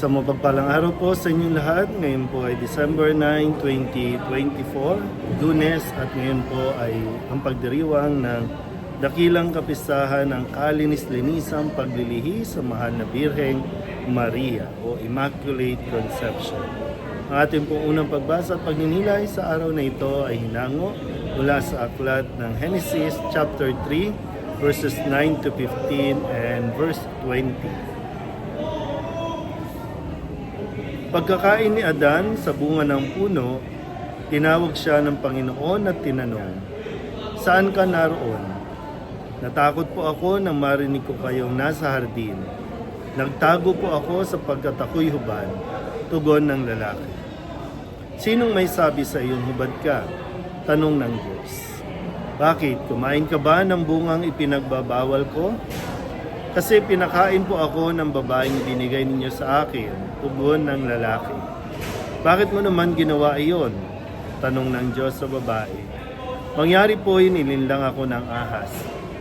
Sa mapagpalang araw po sa inyong lahat, ngayon po ay December 9, 2024, Lunes at ngayon po ay ang pagdiriwang ng dakilang kapistahan ng kalinis-linisang paglilihi sa mahal na Birheng Maria o Immaculate Conception. Ang ating pong unang pagbasa at pagninilay sa araw na ito ay hinango mula sa aklat ng Genesis chapter 3 verses 9 to 15 and verse 20. Pagkakain ni Adan sa bunga ng puno, tinawag siya ng Panginoon at tinanong, Saan ka naroon? Natakot po ako nang marinig ko kayong nasa hardin. Nagtago po ako sapagkat ako'y hubad, tugon ng lalaki. Sinong may sabi sa iyong hubad ka? Tanong ng Diyos. Bakit? Kumain ka ba ng bungang ipinagbabawal ko? Kasi pinakain po ako ng babaeng binigay ninyo sa akin, tugon ng lalaki. Bakit mo naman ginawa iyon? Tanong ng Diyos sa babae. Mangyari po nilinlang ako ng ahas,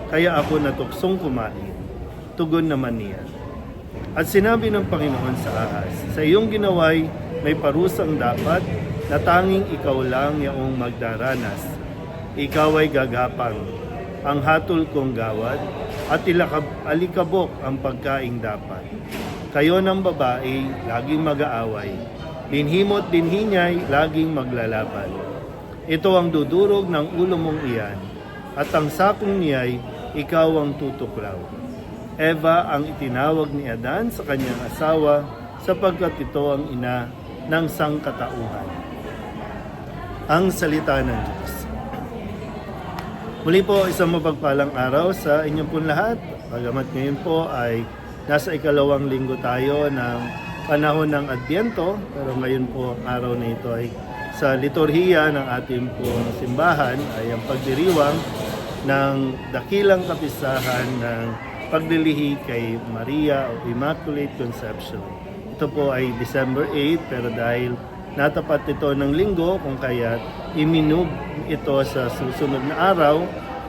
kaya ako natuksong kumain. Tugon naman niya. At sinabi ng Panginoon sa ahas, sa iyong ginaway may parusang dapat na tanging ikaw lang yaong magdaranas. Ikaw ay gagapang, ang hatol kong gawad, at ilakab, alikabok ang pagkaing dapat. Kayo ng babae, laging mag-aaway. Dinhimo't dinhinyay, laging maglalaban. Ito ang dudurog ng ulo mong iyan, at ang sakong niya'y ikaw ang tutuklaw. Eva ang itinawag ni Adan sa kanyang asawa sapagkat ito ang ina ng sangkatauhan. Ang salita ng Diyos. Muli po isang mapagpalang araw sa inyong pong lahat. Pagamat ngayon po ay nasa ikalawang linggo tayo ng panahon ng Adbyento, pero ngayon po ang araw na ito ay sa liturhiya ng ating pong simbahan ay ang pagdiriwang ng dakilang kapisahan ng paglilihi kay Maria o Immaculate Conception. Ito po ay December 8 pero dahil natapat ito ng linggo kung kaya iminug ito sa susunod na araw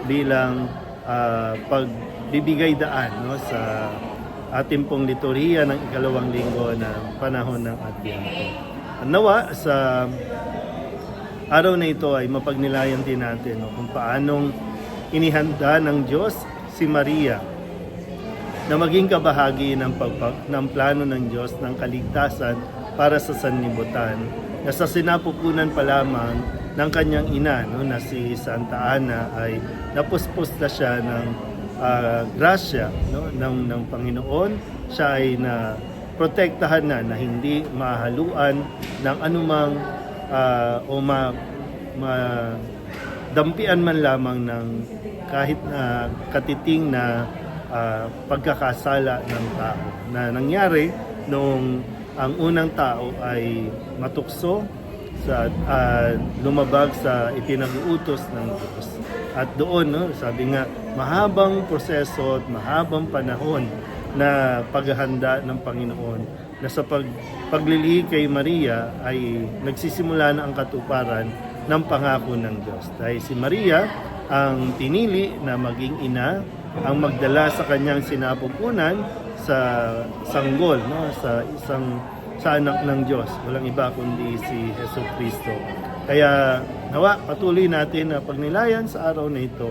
bilang ah, pagbibigay daan no, sa ating pong liturhiya ng ikalawang linggo ng panahon ng Advento. Nawa sa araw na ito ay mapagnilayan din natin no, kung paanong inihanda ng Diyos si Maria na maging kabahagi ng, pagpa, ng plano ng Diyos ng kaligtasan para sa sanlibutan na sa sinapupunan pa lamang ng kanyang ina no, na si Santa Ana ay napuspos na siya ng ah, grasya no, ng, ng Panginoon. Siya ay na protektahan na na hindi mahaluan ng anumang ah, o ma, ma dampian man lamang ng kahit na katiting na ah, pagkakasala ng tao na nangyari nung ang unang tao ay matukso sa ah, lumabag sa ipinag-uutos ng Diyos. At doon, no, sabi nga, mahabang proseso at mahabang panahon na paghahanda ng Panginoon na sa pag, paglilihi kay Maria ay nagsisimula na ang katuparan ng pangako ng Diyos. Dahil si Maria ang pinili na maging ina, ang magdala sa kanyang sinapupunan sa sanggol, no? sa isang sa anak ng Diyos. Walang iba kundi si Heso Kristo. Kaya nawa, patuloy natin na pagnilayan sa araw na ito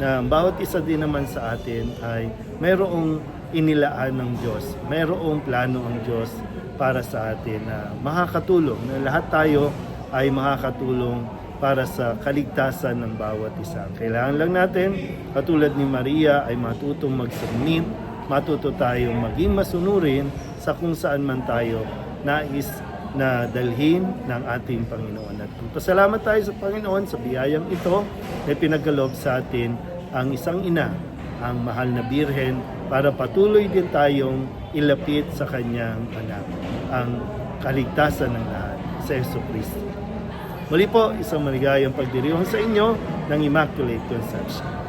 na bawat isa din naman sa atin ay mayroong inilaan ng Diyos. Mayroong plano ang Diyos para sa atin na makakatulong, na lahat tayo ay makakatulong para sa kaligtasan ng bawat isa. Kailangan lang natin, katulad ni Maria, ay matutong magsubmit, matuto tayong maging masunurin sa kung saan man tayo nais na dalhin ng ating Panginoon. At pasalamat tayo sa Panginoon sa biyayang ito na pinagkaloob sa atin ang isang ina, ang mahal na birhen, para patuloy din tayong ilapit sa kanyang anak, ang kaligtasan ng lahat, sa Yeso Kristo. Muli po, isang maligayang pagdiriwang sa inyo ng Immaculate Conception.